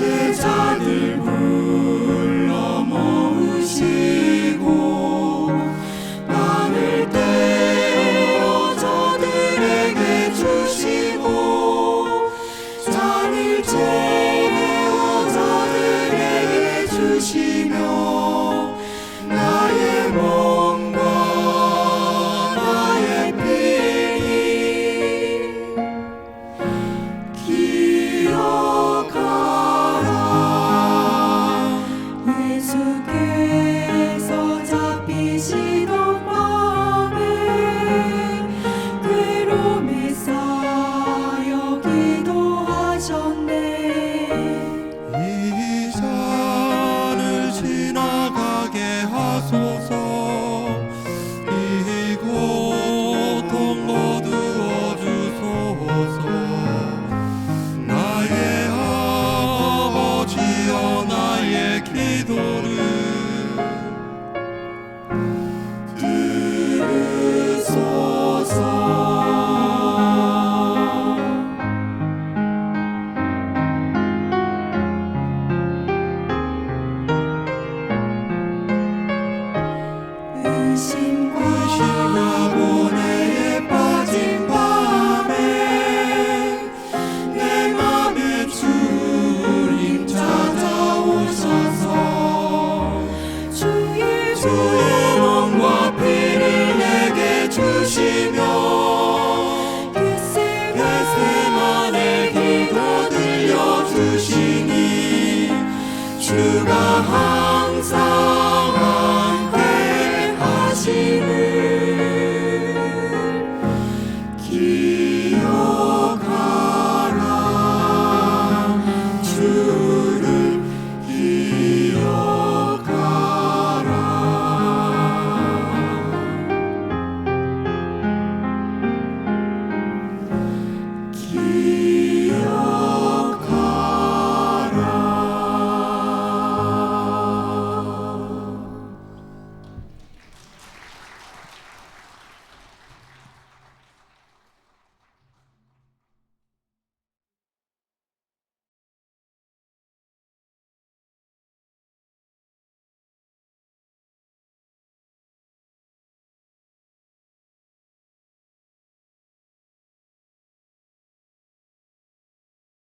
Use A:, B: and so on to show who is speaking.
A: 제자들 불러 모으시고 나를 떼어 저들에게 주시고 잔을 채워 저들에게 주시며 주가 항상